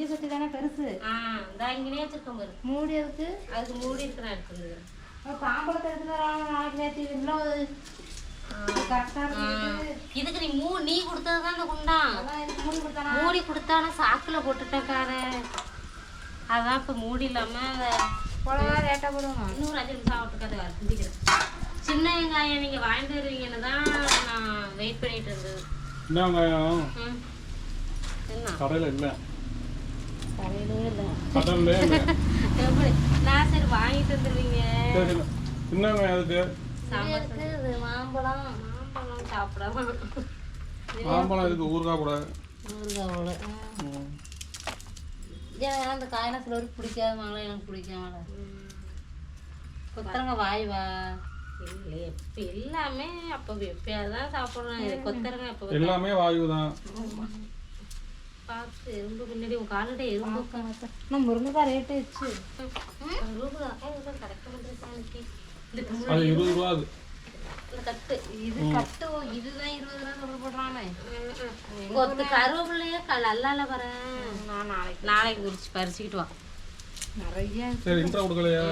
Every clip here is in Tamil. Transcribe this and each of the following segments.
இஞ்சி சட்டி தானே பெருசு? ஆ இந்த இங்கனே வச்சிருக்கேன் பாரு. மூடி அதுக்கு அதுக்கு மூடி இருக்கு நான் எடுத்துருந்தேன் தாம்பளத்தை எடுத்துட்டு வராங்க நாளைக்கு நேற்று இன்னும் இதுக்கு நீ மூ நீ கொடுத்தது தான் இந்த குண்டான் மூடி கொடுத்தானா? மூடி கொடுத்தானா சாக்குல போட்டுட்டக்கார அதான் இப்ப மூடி இல்லாம அதை போடவா ரேட்டாக போடுவோம்? இன்னொரு அஞ்சு நிமிஷம் ஆகட்டுக்காது சிந்திக்கிறேன். சின்ன வெங்காயம் நீங்க வாங்கிட்டு வருவீங்கன்னு தான் நான் வெயிட் பண்ணிட்டு இருந்தது. என்ன வெங்காயம். என்ன? கடையில் இல்லை கடையிலே இல்லை கடல்லே இல்லை எப்படி நான் சரி அதுக்கு? இருக்குது மாம்பழம். மாம்பழம் சாப்பிடாம மாம்பழம் இதுக்கு ஊறுகாய் கூட ஊறுகாவோட ம். ஏன் அந்த காயெல்லாம் சில பேருக்கு பிடிக்காத மாங்களா எனக்கு பிடிக்காமல கொத்தரங்க வாய் வா. இல்லை எப்ப எல்லாமே அப்போ எப்பயாவது தான் சாப்பிட்றோம். இது கொத்தரங்க எப்போ எல்லாமே வாயு தான் பார்த்து எறும்பு பின்னாடி உன் காலிட்ட எறும்பு நான் முருங்கைக்காய் ரேட்டு வச்சு ரூபா கரெக்ட் பண்ணுறேன் எனக்கு இந்த அது இருபது ரூபா அது இந்த கட்டு இது கட்டு இதுதான் இருபது ரூபா சொல்ல போடுறானே கொத்து கருவேப்பிள்ளையே க நல்லால வரேன் நான் நாளைக்கு நாளைக்கு குறிச்சு பறிச்சுக்கிட்டு வா நிறைய சரி இன்ட்ரா கொடுக்கலையா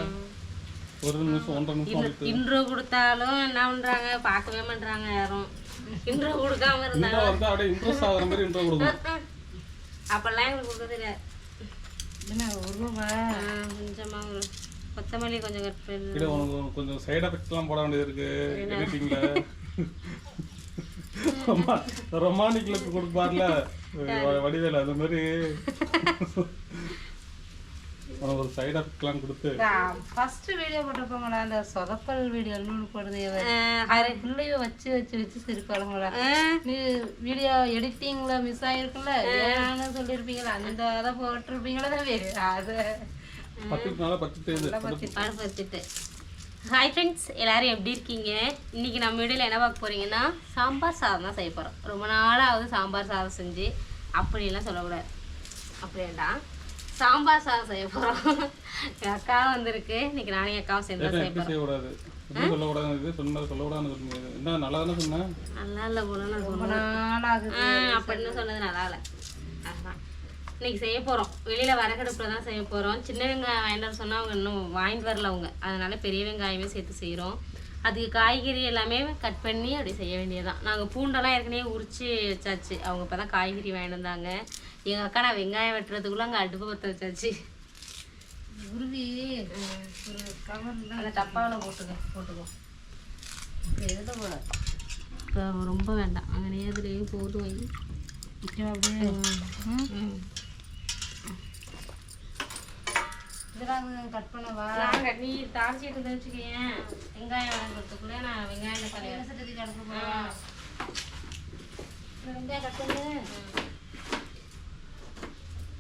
ஒரு நிமிஷம் ஒன்றரை நிமிஷம் ஆகிட்டு இன்ட்ரோ கொடுத்தாலும் என்ன பண்றாங்க பார்க்கவே மாட்றாங்க யாரும் இன்ட்ரோ கொடுக்காம இருந்தா இன்ட்ரா வந்து அப்படியே இன்ட்ரெஸ்ட் ஆகிற மாதிரி இன்ட்ரா கொடுக்கணும் அப்பெல்லாம் எங்களுக்கு கொடுக்க தெரியாது. என்ன ஒரு ரூபா? ஆ, கொஞ்சமா ஒரு கொத்தமல்லி கொஞ்சம் உனக்கு கொஞ்சம் சைடு எஃபெக்ட்லாம் போட வேண்டியது இருக்கு. எடிட்டிங்ல ரொமானிக் லுக் கொடுப்பார்ல. வடிவேலு அந்த மாதிரி. ஒரு சைடு எஃபெக்ட்லாம் கொடுத்து. ஃபர்ஸ்ட் வீடியோ போட்டிருப்பாங்களா அந்த சொதப்பல் வீடியோ இன்னொன்று போடுது அது பிள்ளைய வச்சு வச்சு வச்சு சிரிப்பாளுங்களா நீ வீடியோ எடிட்டிங்ல மிஸ் ஆயிருக்குல்ல? ஏன்னு சொல்லியிருப்பீங்களா? அந்த அதை போட்டிருப்பீங்களா? தம்பி அதை பத்துக்கு பத்து தேது பருப்பு வச்சுட்டு ஹாய் ஃப்ரெண்ட்ஸ் எல்லாரும் எப்படி இருக்கீங்க? இன்னைக்கு நம்ம வீடியோவில் என்ன பார்க்க போறீங்கன்னா சாம்பார் சாதம் தான் செய்ய போகிறோம் ரொம்ப நாளாவது சாம்பார் சாதம் செஞ்சு அப்படிலாம் சொல்லக்கூடாது. அப்படியேண்டா. சாம்பார் சாதம் செய்ய போகிறோம் எங்கள் அக்கா வந்திருக்கு. இன்னைக்கு நானே அக்காவும் சேர்ந்து தான் செய்ய என்ன நல்லா இல்லை போல அப்படின்னு சொன்னது. நல்லா இல்லை. அதுதான் இன்னைக்கு செய்ய போகிறோம் வெளியில் வரகடுப்பில் தான் செய்ய போகிறோம் சின்ன வெங்காயம் வாங்கிட்டு சொன்னால் அவங்க இன்னும் வாங்கிட்டு வரல அவங்க. அதனால பெரிய வெங்காயமே சேர்த்து செய்கிறோம் அதுக்கு காய்கறி எல்லாமே கட் பண்ணி அப்படி செய்ய வேண்டியதுதான். நாங்கள் பூண்டெல்லாம் ஏற்கனவே உரிச்சு வச்சாச்சு. அவங்க இப்போ தான் காய்கறி வாங்கிட்டு வந்தாங்க. எங்கள் அக்கா நான் வெங்காயம் வெட்டுறதுக்குள்ளே அங்கே அடுப்பு பற்ற வச்சாச்சு. உருவி ஒரு கவர்ல அந்த டப்பாவில் போட்டுக்க போட்டுக்கோ. எழுத இப்போ ரொம்ப வேண்டாம். அங்கே நேரத்துலேயும் வை அப்படியே ம் இதெல்லாம் கட் பண்ணவா? நாங்க நீ தாளிச்சிட்டு இருந்து வச்சுக்கேன் வெங்காயம் வதங்குறதுக்குள்ள நான் வெங்காயம் சட்டத்துக்கு அடுப்பு போவா வெங்காயம் கட் பண்ணு.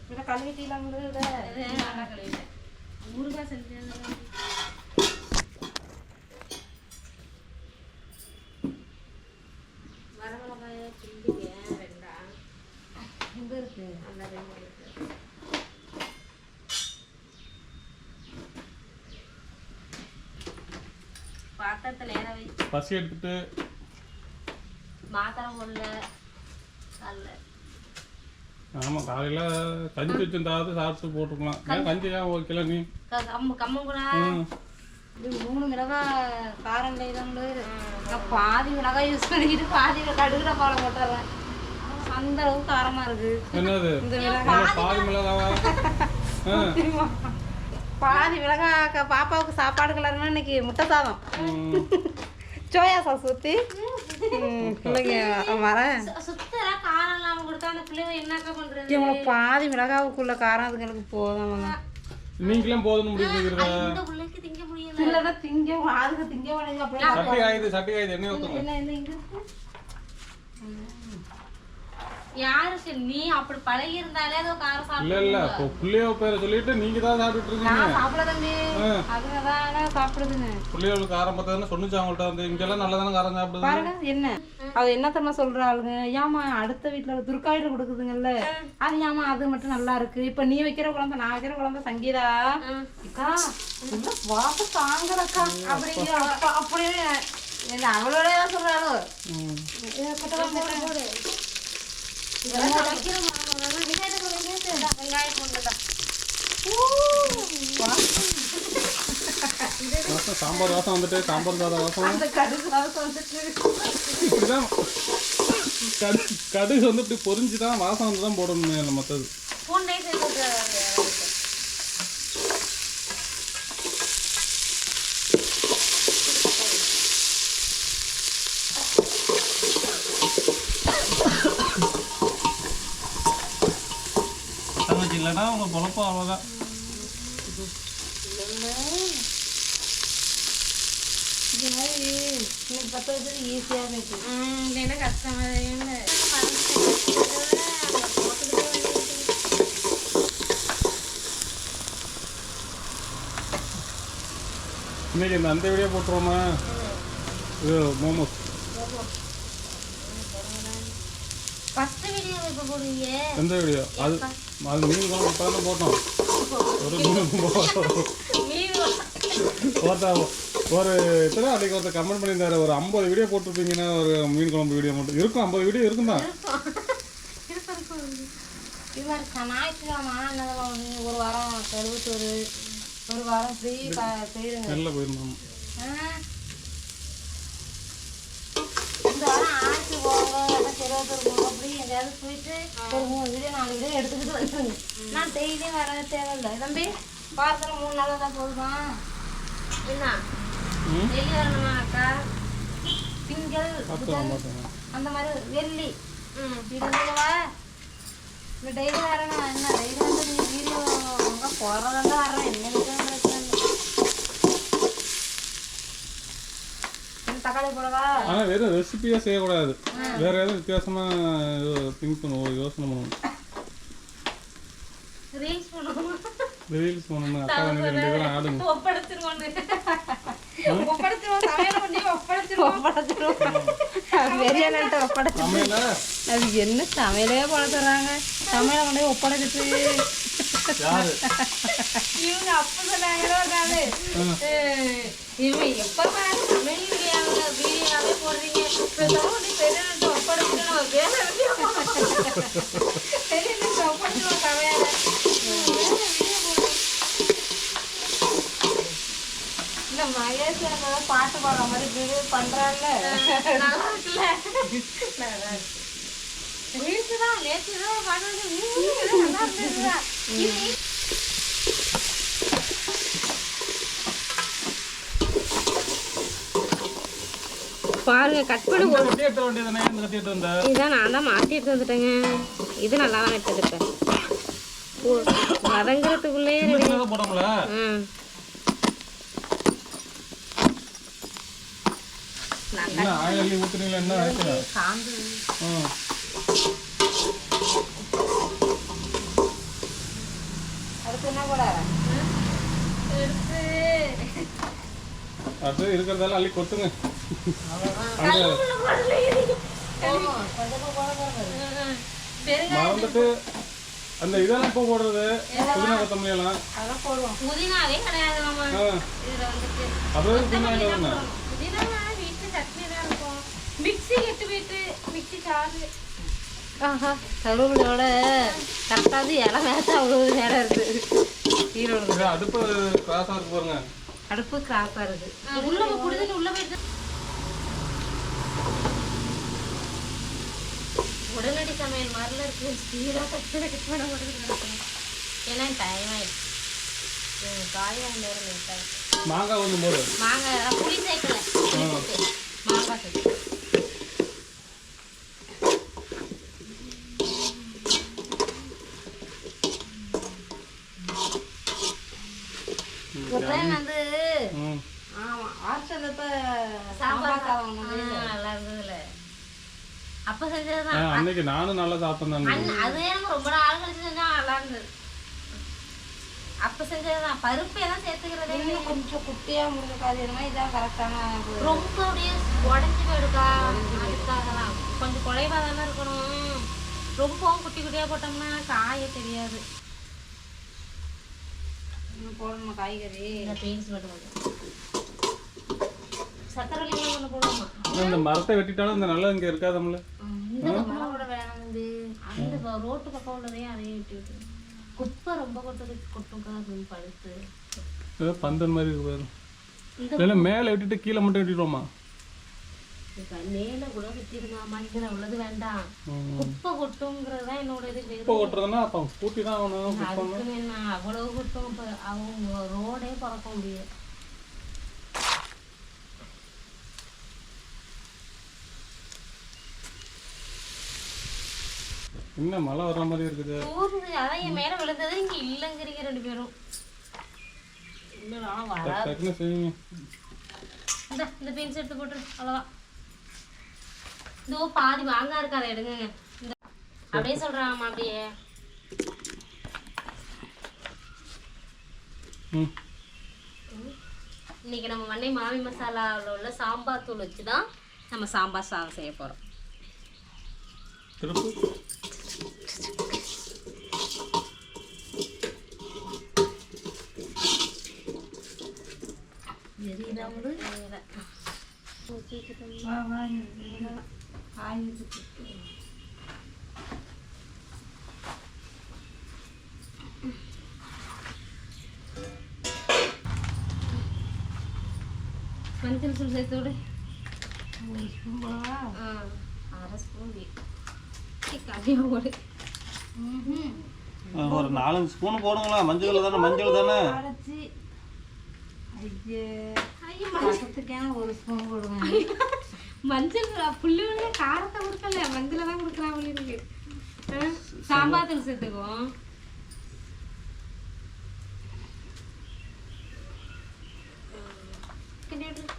இல்லை கழுவிட்டீங்களா நல்லா கழுவிட்டேன். ஊறுகாய் செஞ்சது வரமிளகாய கிண்டிங்க ரெண்டா இங்க இருக்கு அந்த ரெண்டு இருக்கு பாத்திரத்தை நேரம் வை. பசி எடுத்துட்டு. மாத்திரை போடல. காலைல. ஆமா காலையில கஞ்சி வச்சிருந்தாவது சாப்பிட்டு போட்டுக்கலாம். ஏன் கஞ்சி. ஏன் ஓகேல நீ? கம்ம கம்மன் கூட. மூணு மிளகாய் காரம் நான் பாதி மிளகாய் யூஸ் பண்ணிக்கிட்டு பாதி கடுகுட பாலம் போட்டுறேன் அந்த அளவுக்கு காரமா இருக்கு. என்னது? இந்த நல்லா பாதி மிளகாவா. பாதி மிளகாய் க- பாப்பாவுக்கு சாப்பாடு கலர்னா இன்னைக்கு முட்டை சாதம். சோயா சாஸ் ஊற்றி பிள்ளைங்க வரேன். இவங்களை பாதி மிளகாவுக்குள்ள காரம் அதுங்களுக்கு போதும் நீங்களும் முடியல. இல்லைன்னா திங்க அதுக்கு திங்க சட்டி ஆயுது சட்டி ஆயுது எண்ணெய் ஊற்றுங்க என்ன இருக்கு யாருக்கு நீ அப்படி பழகி இருந்தாலே அது காரம் இல்ல சாப்பிடு இல்ல இப்போ புள்ளையோ பேரை சொல்லிட்டு நீங்க தான் சாப்பிட்டுட்டு இருக்கீங்க நான் சாப்பிட தம்பி. அதுங்க தான் சாப்பிடுதுங்க புள்ளையோளுக்கு காரம் பார்த்ததுன்னு சொன்னிச்சு அவங்கள்ட்ட வந்து. இங்கெல்லாம் நல்லா தானே காரம் சாப்பிடுது? பாருங்க என்ன? அது என்ன தெரியுமா சொல்றாளுங்க ஏமா அடுத்த வீட்டுல துர்காயில கொடுக்குதுங்கல்ல? அது ஏமா அது மட்டும் நல்லா இருக்கு. இப்ப நீ வைக்கிற குழந்தை நான் வைக்கிற குழந்தை சங்கீதா. அக்கா வாச தாங்கலக்கா அப்படிங்கிற அப்ப அப்படியே. என்ன அவளோட தான் சொல்றாளோ. ஏற்பட்டவன் போடு, சாம்பார் வாசம் வந்துட்டு சாம்பார் சாதம் வாசம். அந்த கடுகு வந்துட்டு. இப்படிதான். கடுகு கடுகு வந்து இப்படி பொரிஞ்சு தான் வாசம் வந்து தான் போடணுமே மற்றது பூண்டே அவங்க குழப்பம் அவ்வளோதான் இது மாதிரி இன்னைக்கு பத்து வருஷத்துக்கு ஈஸியாக இருந்துச்சு என்ன கஷ்டமா இன்னைக்கு அந்த வீடியோ போட்டுருவோமா? இது மோமோஸ் ஃபர்ஸ்ட் வீடியோ இப்போ போடுவீங்க எந்த வீடியோ? அது அது மீன் குழம்பு தான் போட்டோம். ஒரு மீன் குழம்பு. ஒருத்தர் ஒரு எத்தனை அன்றைக்கி ஒருத்தர் கமெண்ட் பண்ணியிருந்தாரு ஒரு ஐம்பது வீடியோ போட்டிருப்பீங்கன்னா ஒரு மீன் குழம்பு வீடியோ மட்டும். இருக்கும் ஐம்பது வீடியோ இருக்கும். தான் ஒரு வாரம் கருவத்தூர் ஒரு வாரம் ஃப்ரீ போயிருந்தோம் இந்த வாரம் ஆட்சி போங்க இல்லை திருவத்தூர் அப்படி எங்கேயாவது போயிட்டு ஒரு மூணு வீடியோ நாலு வீடியோ எடுத்துக்கிட்டு வந்துடுங்க நான் டெய்லியும் வர தேவையில்லை தம்பி வாரத்தில் மூணு நாள் தான் போதுமா என்ன டெய்லி வரணுமா அக்கா திங்கள் அந்த மாதிரி வெள்ளி. ம். இதுவா இப்போ டெய்லி வரணும் என்ன டெய்லி வந்து நீ வீடியோ போகிறதா வரேன். என்னென்னு என்ன பிரச்சனை இல்லை. இந்த தக்காளி போடவா? ஆனால் வெறும் ரெசிபியாக செய்யக்கூடாது. வேற எதுவும் வித்தியாசமாக திங்க் பண்ணுவோம் யோசனை பண்ணுவோம் ரீல்ஸ் பண்ணுவோம் ரீல்ஸ் பண்ணணும் அக்கா வந்து ரெண்டு பேரும் ஆடுங்க. ஒப்படைச்சிருவோன்னு. ஒப்படைச்சிருவோம் சமையல் பண்ணி ஒப்படைச்சிருவோம். ஒப்படைச்சிருவோம். வெறியான்ட்டு ஒப்படைச்சு சமையல? அது என்ன சமையலே பண்ண தர்றாங்க. சமையலை கொண்டு போய் ஒப்படைச்சிட்டு. இவங்க அப்ப சொன்னாங்களோ நாளு எப்ப பாரு சமையல் வீடியோவை வீடியோவே போடுறீங்க பேசாம நீ பெரிய நாட்டு ஒப்படைச்சிட்டு நம்ம வேற வீடியோ பெரிய நாட்டு ஒப்படைச்சிருவோம் சமையல இந்த மகேஷ் என்னமோ பாட்டு பாடுற மாதிரி வீடியோ பண்றாங்கல்ல நல்லா இருக்குல்ல நல்லா இருக்கு தான் நேற்று தான் பாடுறது நல்லா இருந்ததுடா. பாருங்க கட் பண்ண எடுத்த எடுத்து இதான் நான் தான் மாற்றி எடுத்து வந்துட்டேங்க. இது நல்லா தான் ஆயிடுச்சு? காந்து ம் அடுத்து எடுத்து இருக்கிறதால அள்ளி கொட்டுங்க. மறந்துட்டு அந்த இதெல்லாம் இப்போ போடுறது? புதினா கொத்தமல்லி எல்லாம். அதெல்லாம் போடுவோம். புதினாவே கிடையாது நம்ம இதுல வந்துட்டு அப்புறம் புதினா வீட்டுல சட்னி தான் இருக்கும். மிக்ஸி கெட்டு போயிட்டு மிக்ஸி சார்ஜ் ஆஹா கருவேப்பிலையோட கரெக்டாக இலை மேட்ச் அவ்வளோ நேரம் இருக்குது ஈரோடு அடுப்பு கிராஸாக இருக்கு பாருங்க. அடுப்பு கிராஸாக இருக்குது உள்ள போய் புடிதுன்னு உள்ள போயிட்டு உடனடி சமையல் மாதிரில இருக்கு. ஸ்பீடாக கட்டு கட் பண்ண முடியுது ஏன்னா டைம் ஆயிடுச்சு. காய் வாங்க நேரம் லேட் ஆயிடுச்சு. மாங்காய் கொஞ்சம் போடு மாங்காய் புளி சேர்க்கல. மாங்காய் சேர்த்து வந்து ம். ஆமாம் ஹாஸ்டலில் இப்போ சாம்பார் நல்லா இருந்ததுல. அப்ப செஞ்சதுதான். அன்னைக்கு நானும் நல்லா சாப்பிட்டேன் அண்ணன் அது எனக்கு ரொம்ப நாள் கழிச்சு செஞ்சா நல்லா இருந்தது அப்ப செஞ்சதுதான். பருப்பு எல்லாம் சேர்த்துக்கிறதே. இன்னும் கொஞ்சம் முடிஞ்சிருக்காது இது மாதிரி இதான் கரெக்டான ரொம்ப அப்படியே உடஞ்சி போயிடுக்கா. அதுக்காக தான் கொஞ்சம் குறைவா தானே இருக்கணும். ரொம்பவும் குட்டி குட்டியா போட்டோம்னா காய தெரியாது. போடணுமா காய்கறி? இந்த பீன்ஸ் மட்டும் கொஞ்சம் சக்கரவள்ளி கூட ஒன்று போடுவோமா இந்த மரத்தை வெட்டிட்டாலும் இந்த நல்லது இங்கே இருக்காதம்ல. அந்த ரோட்டு பக்கம் உள்ளதையும் அதையும் விட்டு குப்பை ரொம்ப கொட்டது கொட்டும்க்கா அது பழுத்து பந்தல் மாதிரி இருக்கு இல்லை மேலே விட்டுட்டு கீழே மட்டும் வெட்டிடுவோமா? மேல கூட வித்திருந்தாமா இதுல உள்ளது வேண்டாம். குப்பை கொட்டுங்கிறது என்னோட இது வேறு. இப்போ ஓட்டுறதுன்னா அப்போ தான் என்ன அவ்வளவு இப்ப அவங்க ரோடே பறக்க முடியாது. என்ன மழை வர்ற மாதிரி இருக்குது? ஊருது அதான் என் மேல விழுந்தது. இங்க இல்லைங்கிறீங்க ரெண்டு பேரும். வர டக்குன்னு செய்யுங்க இந்த இந்த பீன்ஸ் எடுத்து போட்டுரு. அவ்வளோதான் இதோ பாதி மாங்காய் இருக்கு அதை எடுங்க அப்படியே சொல்றாங்கம்மா அப்படியே. இன்னைக்கு நம்ம மண்ணை மாமி மசாலாவில் உள்ள சாம்பார் தூள் வச்சு தான் நம்ம சாம்பார் சாதம் செய்ய போகிறோம் ஸ்பூன் போடவா? ஆ அரை ஸ்பூன் கம்மியாக போடு. ஒரு நாலஞ்சு ஸ்பூன் போடுங்களா மஞ்சள் தானே மஞ்சள் தானே ஒரு ஸ்பூன் போடுவேன். மஞ்சள் புள்ளி காரத்தை கொடுக்கல மஞ்சளை தான் கொடுக்குறா புள்ளி இருக்கு. ஆ, சாம்பார் தூள் சேர்த்துக்குவோம் கிண்டி விட்டுரு.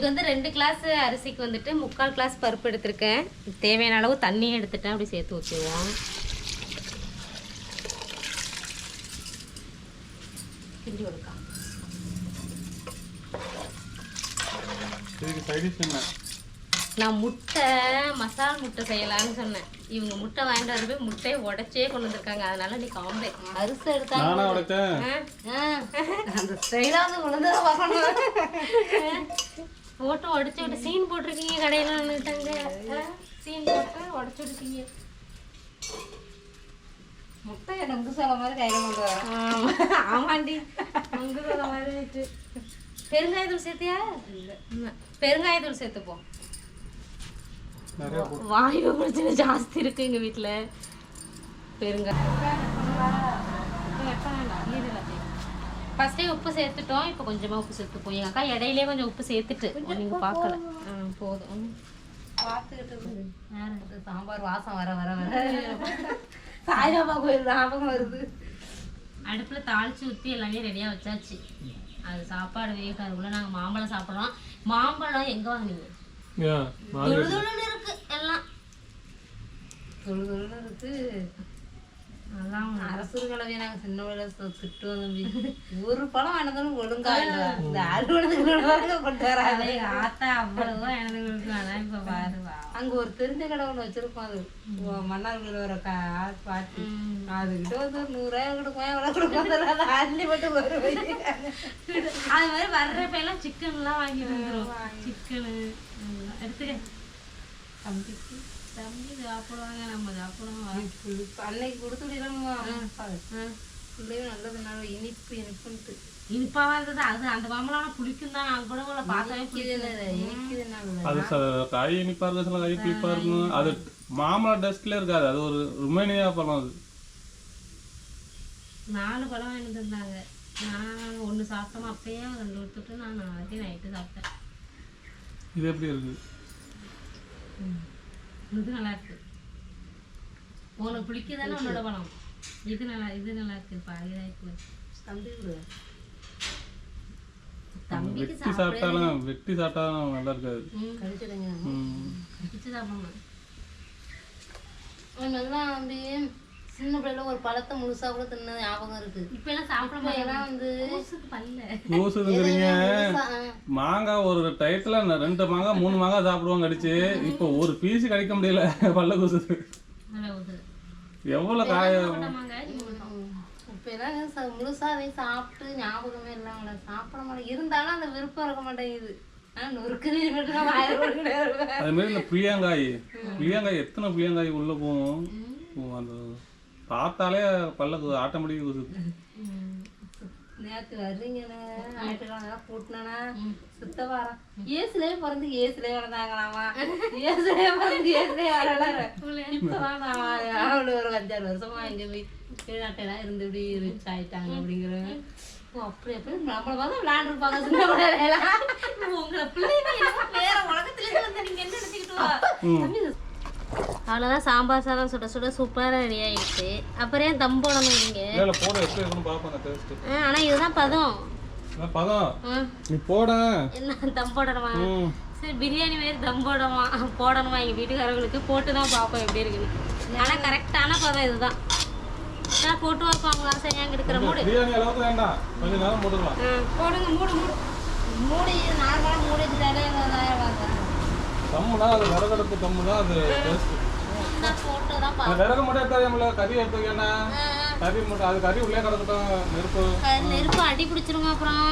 இன்னைக்கு வந்து ரெண்டு கிளாஸ் அரிசிக்கு வந்துட்டு முக்கால் கிளாஸ் பருப்பு எடுத்திருக்கேன். தேவையான அளவு தண்ணியும் எடுத்துட்டேன். அப்படி சேர்த்து ஊற்றிடுவோம் கிண்டி கொடுக்கா நான் முட்டை மசால் முட்டை செய்யலாம்னு சொன்னேன். இவங்க முட்டை வாங்கிட்டு வர போய் முட்டையை உடைச்சே கொண்டு வந்திருக்காங்க. அதனால நீ ஆம்லேட் அரிசி எடுத்தா அந்த ஸ்டைலா வந்து உணர்ந்து பார்க்கணும். போட்டு உடச்சி விட்டு சீன் போட்டிருக்கீங்க கடையில நின்றுட்டாங்க சீன் போட்டு உடச்சி விட்டுட்டீங்க. முட்டை எனக்கு சொல்ல மாதிரி கையில கொண்டு ஆமாண்டி. அங்க சொல்ல மாதிரி ஆயிட்டு. பெருங்காயத்தூள் சேர்த்தியா? பெருங்காயத்தூள் சேர்த்துப்போம் வாயு பிரச்சனை ஜாஸ்தி இருக்கு எங்க வீட்ல. பெருங்காயம் ஃபர்ஸ்டே உப்பு சேர்த்துட்டோம். இப்போ கொஞ்சமா உப்பு சேர்த்துப்போம் எங்க அக்கா இடையிலே கொஞ்சம் உப்பு சேர்த்துட்டு. நீங்க பார்க்கல. ஆ, போதும். பார்த்துக்கிட்டு சாம்பார் வாசம் வர வர வர. சாய்பாபா கோயில் ஞாபகம் வருது. அடுப்புல தாளிச்சு ஊற்றி எல்லாமே ரெடியா வச்சாச்சு. அது சாப்பாடு வேகிறதுக்குள்ள நாங்க மாம்பழம் சாப்பிடுறோம். மாம்பழம் எங்க வாங்குனீங்க? இருக்கு எல்லாம். தொழு தொழுன்னு இருக்கு. அதான் அரசு கலவையை நாங்க சின்ன வயசுல திட்டுவோம் தம்பி. ஒரு பழம் வேணதாலும் ஒழுங்கா இல்ல. இந்த அறுவடை கொண்டு வராது ஆத்தா அவ்வளவோ எனக்கு இருக்கு அதான் இப்ப பாரு வா அங்க ஒரு தெரிஞ்ச கடை ஒண்ணு வச்சிருப்போம் அது. மன்னார்குடியில வர கா பாட்டி அதுகிட்ட வந்து ஒரு நூறாயிரம் கொடுக்கும் எவ்வளவு கொடுக்கும் அதை அள்ளி மட்டும் ஒரு அது மாதிரி வர்றப்ப எல்லாம் சிக்கன்லாம் வாங்கிட்டு வந்துரும் சிக்கனு எடுத்துக்க. தம்பிக்கு. தம்பி சாப்பிடுவாங்க நம்ம சாப்பிடுவோம். அன்னைக்கு கொடுத்து விடணும் பிள்ளையும் நல்லதுனால இனிப்பு இனிப்புன்ட்டு. இனிப்பாவா இருந்தது அது அந்த மாம்பழம் புளிக்கும் தான். நான் கூட பிடிக்கல இனிக்குதுனால அது காய் இனிப்பா இருக்கு சில காய் புளிப்பா இருக்கும் அது மாம்பழ டெஸ்ட்ல இருக்காது. அது ஒரு ருமேனியா பழம் அது. நாலு பழம் வாங்கிட்டு இருந்தாங்க நான் ஒன்று சாப்பிட்டோம் அப்பயே ரெண்டு கொடுத்துட்டு நான் நாளைக்கு நைட்டு சாப்பிட்டேன். இது எப்படி இருக்கு? இது நல்லா இருக்கு. உனக்கு பிடிக்குதானே உன்னோட பழம் இது நல்லா இது நல்லா இருக்கு பாதிதாய்க்கு தம்பி வெட்டி சாப்பிட்டாலும் வெட்டி சாப்பிட்டாலும் நல்லா இருக்காது. பிடிச்சி சாப்பிடணும். முன்னெல்லாம் வந்து சின்ன பிள்ளைல ஒரு பழத்தை முழுசா கூட தின்ன ஞாபகம் இருக்கு. இப்ப எல்லாம் சாப்பிட எல்லாம் வந்து ஆ. மாங்காய் ஒரு டயத்துல ரெண்டு மாங்காய் மூணு மாங்காய் சாப்பிடுவாங்க அடிச்சு இப்போ ஒரு பீஸ் கிடைக்க முடியல பல்ல கூசுது எவ்வளவு காய போட்டாமாங்க இப்ப எல்லாம் ச- முழுசா அதையும் சாப்பிட்டு ஞாபகமே இல்லாமல சாப்பிட மாட்டேன். இருந்தாலும் அந்த விருப்பம் இருக்க மாட்டேங்குது. அது மாதிரி இந்த புளியங்காய். புளியங்காய் எத்தனை புளியங்காய் உள்ள போகும்? அந்த பார்த்தாலே பல்ல ஆட்டோமேட்டிக் குசுது நேற்று வர்றீங்கண்ணே ஞாயிற்றுக்கிழமை கூட்டினா சுத்த வாரம் ஏசுலயே பிறந்து ஏசுலயே வளர்ந்தாங்களாமா ஏசுலயே பிறந்து ஏசுலயே வளர இப்பதான் நான் அவளு ஒரு அஞ்சாறு வருஷமா எங்க கீழ்நாட்டெல்லாம் இருந்து இப்படி ரிச் ஆயிட்டாங்க அப்படிங்கிறாங்க ஓ அப்படி அப்படி. நம்மள பார்த்தா விளையாண்டுருப்பாங்க சின்ன உங்களை பிள்ளைங்க வேற உலகத்துல இருந்து வந்து நீங்க என்ன நினைச்சுக்கிட்டு வா? அவ்வளோதான் சாம்பார் சாதம் சுட சுட சூப்பராக ரெடி ஆயிடுச்சு. அப்புறம் ஏன் தம் போடணும் நீங்க? இல்லை இல்லை போட எப்படி இருக்குன்னு பார்ப்பேன் அந்த டேஸ்ட்டு ஆனால் இதுதான் பதம். நீ போட. என்ன தம் போடணுமா? சரி பிரியாணி மாரி தம் போடணுமா? போடணுமா? எங்கள் வீட்டுக்காரங்களுக்கு போட்டு தான் பார்ப்போம் எப்படி இருக்குன்னு. ஆனால் கரெக்டான பதம் இதுதான். போட்டு வைப்பாங்களா? சரியாங்க இருக்கிற மூடு. போடுங்க மூடு மூடு. மூடி நார்மலாக மூடி வச்சுட்டாலே தம்முனா அது அது விறகு மட்டும் எடுத்து வைக்கல கறி எடுத்து வைக்கணா கறி மட்டும் அது கறி உள்ளே கிடக்கட்டும் நெருப்பு? நெருப்பு அடி பிடிச்சிருங்க அப்புறம்?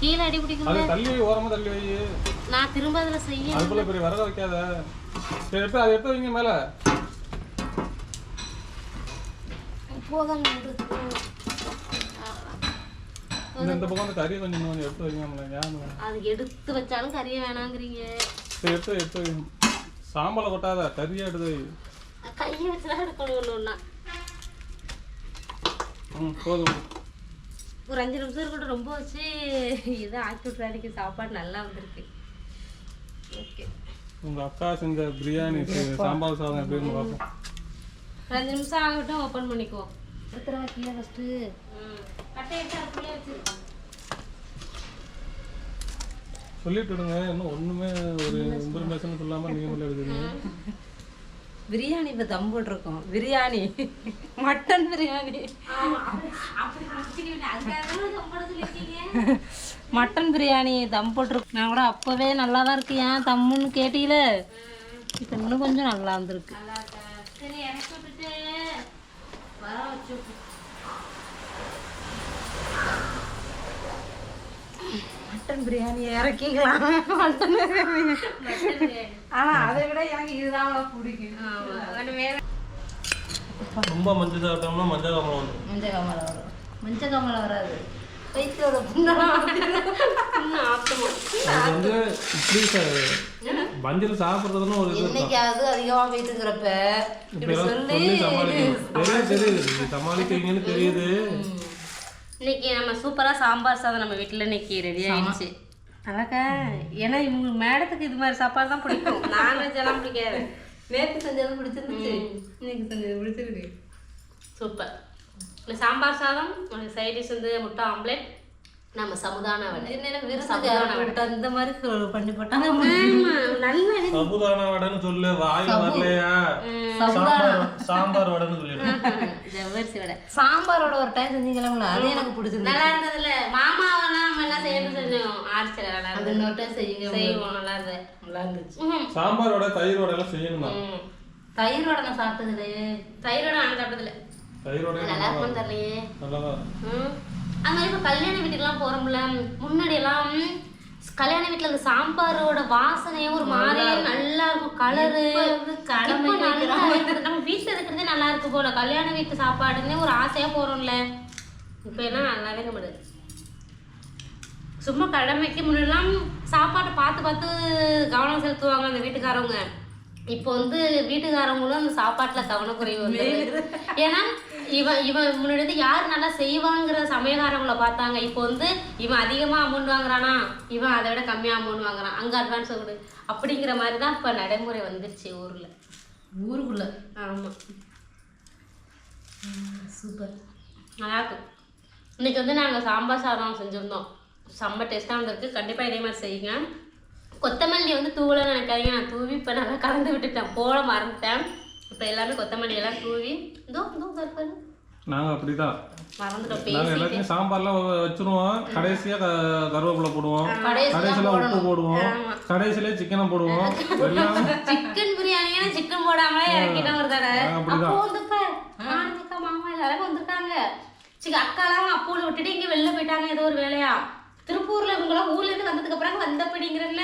கீழே அடி பிடிக்கும் அது தள்ளி ஓரமா தள்ளி வை. நான் திரும்ப அதில் செய்ய அதுக்குள்ள பெரிய விறகு வைக்காத. சரி எடுத்து அதை எடுத்து வைங்க மேல. போதும் இந்த பக்கம் வந்து கறி கொஞ்சம் கொஞ்சம் எடுத்து வைங்க அது எடுத்து வச்சாலும் கறியை வேணாங்கிறீங்க. சரி எடுத்து எடுத்து வை சாம்பலை கொட்டாத கறியா எடுத்து கையை எடுக்கணும் ஒன்று ஒன்றா ம் போதும். ஒரு அஞ்சு நிமிஷம் இருக்கட்டும் ரொம்ப வச்சு இதை ஆக்கி விட்றாடிக்கு சாப்பாடு நல்லா வந்திருக்கு. ஓகே. உங்க அக்கா செஞ்ச பிரியாணி சாம்பார் சாதம் எப்படின்னு பார்ப்போம் ஒரு அஞ்சு நிமிஷம் ஆகட்டும் ஓப்பன் பண்ணிக்குவோம். எடுத்துருவா கீழே ஃபஸ்ட்டு கட்டை எடுத்து அதுக்குள்ளே வச்சிருக்கோம். சொல்லிட்டு விடுங்க இன்னும் ஒண்ணுமே ஒரு இன்ஃபர்மேஷன் சொல்லாம நீங்க மட்டும் எடுக்கிறீங்க பிரியாணி இப்போ தம் போட்டிருக்கோம். பிரியாணி. மட்டன் பிரியாணி. மட்டன் பிரியாணி தம் போட்டிருக்கு நான் கூட அப்போவே நல்லா தான் இருக்கு. ஏன் தம்முன்னு கேட்டீல? இப்போ இன்னும் கொஞ்சம் நல்லா இருந்திருக்கு சரி இறக்கி விட்டுட்டு வர வச்சு விட்டு. மட்டன் பிரியாணி இறக்கிக்கலாம். மட்டன். ஆனால் அதை விட எனக்கு இதுதான் பிடிக்கும். ரொம்ப மஞ்சள் சாப்பிட்டோம்னா மஞ்சள் காமலம் வந்து மஞ்சள் காமலை வரும். மஞ்சள் காமலை வராது. வயிற்றோட வந்து இப்படி ச- மஞ்சள் சாப்பிட்றதுன்னு ஒரு என்னைக்காவது அதிகமா போயிட்டு இருக்கிறப்ப இப்படி இப்படிலாம் சொல்லி சொல்லி சமாளிக்கணும். தெரியுது தெரியுது. நீங்க சமாளிக்கிறீங்கன்னு தெரியுது. இன்னைக்கு நம்ம சூப்பரா சாம்பார் சாதம் நம்ம வீட்டுல இன்னைக்கு ரெடி ஆயிடுச்சு. அழகா. ஏன்னா இவங்க மேடத்துக்கு இது மாதிரி சாப்பாடு தான் பிடிக்கும். நான்வெஜ் எல்லாம் பிடிக்காது. நேற்று செஞ்சது பிடிச்சிருந்துச்சு. இன்னைக்கு செஞ்சது பிடிச்சிருக்கு. சூப்பர். இந்த சாம்பார் சாதம் சைட் டிஷ் வந்து முட்டை ஆம்லெட் நம்ம சமுதான வடை என்ன விருதுக்கு அந்த மாதிரி பண்ணி போட்டாங்க சபுதான வடைன்னு சொல்லு வாயில வரலையா? சாம்பார் சாம்பார் வடைன்னு வடை. சாம்பாரோட ஒரு டைம் செஞ்சீங்களா அது எனக்கு பிடிச்சிருந்துச்சு நல்லா இருந்ததுல மாமாவெல்லாம் நம்ம என்ன செய்யணும் செஞ்சோம்? ஆர்ச்சர் நல்லா அது இருந்தது இன்னொரு டைம் செய்யுங்க செய்வோம் நல்லா இருந்தது. நல்லா இருந்துச்சு. ம்ஹும். சாம்பாரோட தயிரோட எல்லாம் செய்யணுமா? ம். தயிரோட நான் சாப்பிட்டது இல்லையே தயிரோட நான் சாப்பிட்டதில்ல. தயிரோட நல்லா இருக்கும்னு தெரியலையே. நல்லதான். அது மாதிரி இப்போ கல்யாண வீட்டுக்கெல்லாம் போகிறோம்ல முன்னாடி எல்லாம் ம், கல்யாண வீட்டில் அந்த சாம்பாரோட வாசனையே ஒரு மாதிரி நல்லா இருக்கும். கலரு நம்ம வீட்டில் இருக்கிறதே நல்லா இருக்கு போல. கல்யாண வீட்டு சாப்பாடுன்னே ஒரு ஆசையாக போகிறோம்ல இப்போ எல்லாம் நல்லாவே நம்மளுது சும்மா கடமைக்கு முன்னெல்லாம் சாப்பாட்டை பார்த்து பார்த்து கவனம் செலுத்துவாங்க அந்த வீட்டுக்காரவங்க. இப்போ வந்து வீட்டுக்காரவங்களும் அந்த சாப்பாட்டில் கவனக்குறைவு வந்து ஏன்னா இவன் இவன் முன்னாடி வந்து யார் நல்லா செய்வாங்கிற சமயக்காரவங்கள பார்த்தாங்க. இப்போ வந்து இவன் அதிகமாக அமௌண்ட் வாங்குறானா? இவன் அதை விட கம்மியாக அமௌண்ட் வாங்குறான். அங்கே அட்வான்ஸ் கொடு அப்படிங்கிற மாதிரி தான் இப்போ நடைமுறை வந்துருச்சு ஊரில். ஊருக்குள்ள? ஆமாம் சூப்பர். நல்லா இருக்கும் இன்னைக்கு வந்து நாங்கள் சாம்பார் சாதம் செஞ்சுருந்தோம். செம்ம டேஸ்ட்டாக வந்திருக்கு. கண்டிப்பாக இதே மாதிரி செய்யுங்க. கொத்தமல்லி வந்து தூவலன்னு நினைக்காதீங்க. நான் தூவி இப்போ நல்லா கலந்து விட்டுட்டேன். போட மறந்துட்டேன். இப்போ எல்லாமே கொத்தமல்லி எல்லாம் தூவி இதோ இதோ இருப்பாரு நாங்க அப்படிதான். மறந்துட்டோம் நாங்க பேசி எல்லாத்தையும் சாம்பார்லாம் வச்சிருவோம். கடைசியா க- கருவேப்பிலை போடுவோம். கடைசியா கடைசியில உப்பு போடுவோம். கடைசியில சிக்கனை போடுவோம். எல்லாம். சிக்கன் பிரியாணினா சிக்கன் போடாமலே இறக்கிட்டோம் ஒரு தடவை. அப்போ வந்து இப்ப நானும் அக்கா மாமா எல்லாரும் வந்திருக்காங்க. சிக்க அக்காலாம் அப்போல விட்டுட்டு இங்க வெளில போயிட்டாங்க ஏதோ ஒரு வேலையா. திருப்பூர்ல இவங்களாம் ஊர்ல இருந்து வந்ததுக்கு அப்புறம் வந்தபடிங்கிறல்ல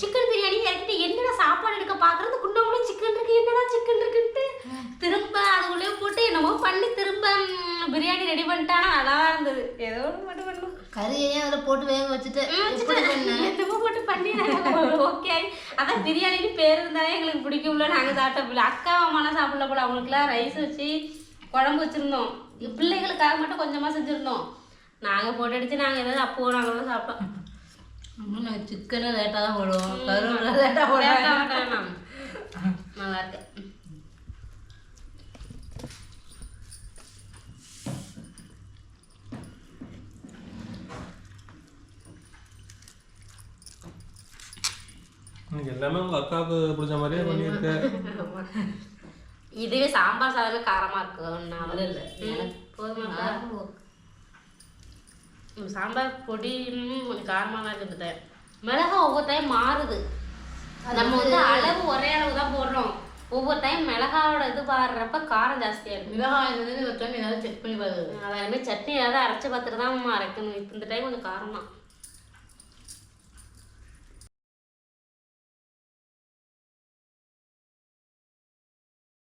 சிக்கன் பிரியாணி இறக்கிட்டு என்னடா சாப்பாடு எடுக்க பாக்குறது குண்டவங்களும் சிக்கன் இருக்கு என்னடா சிக்கன் இருக்குன்ட்டு திரும்ப அதுக்குள்ளே போட்டு என்னமோ பண்ணிட்டானா நல்லா இருந்தது. ஏதோ ஒன்று மட்டும் பண்ணணும் கறியையும் அதில் போட்டு வேக வச்சுட்டு என்னமோ போட்டு பண்ணி ஓகே. அதான் பிரியாணின்னு பேர் இருந்தாலே எங்களுக்கு பிடிக்கும்ல. நாங்கள் சாப்பிட்ட பிள்ளை. அக்கா அம்மாலாம் சாப்பிடல போல. அவங்களுக்குலாம் ரைஸ் வச்சு குழம்பு வச்சுருந்தோம். பிள்ளைகளுக்காக மட்டும் கொஞ்சமாக செஞ்சுருந்தோம். நாங்கள் போட்டு அடிச்சு நாங்கள் ஏதாவது அப்போ நாங்களும் சாப்பிட்டோம். நாங்கள் சிக்கனும் லேட்டாக தான் போடுவோம். கருவேப்பிலை லேட்டாக போடுவோம். நல்லா இருக்கு எல்லாமே உங்க அக்காவுக்கு பிடிச்ச மாதிரியே பண்ணியிருக்க. இதுவே சாம்பார் சாதமே காரமா இருக்கு. நான் இல்லை. போதுமாக்கா ம், சாம்பார் பொடி கொஞ்சம் காரமாக தான் இருக்குது மிளகா ஒவ்வொரு டைம் மாறுது. நம்ம வந்து அளவு ஒரே அளவு தான் போடுறோம். ஒவ்வொரு டைம் மிளகாவோட இது பாடுறப்ப காரம் ஜாஸ்தியாக இருக்கு. மிளகாய் இருந்தது ஒரு டைம் ஏதாவது செக் பண்ணி பாரு அதே மாதிரி சட்னி ஏதாவது அரைச்சி பார்த்துட்டு தான் அரைக்கணும். இந்த டைம் கொஞ்சம் காரம். தான்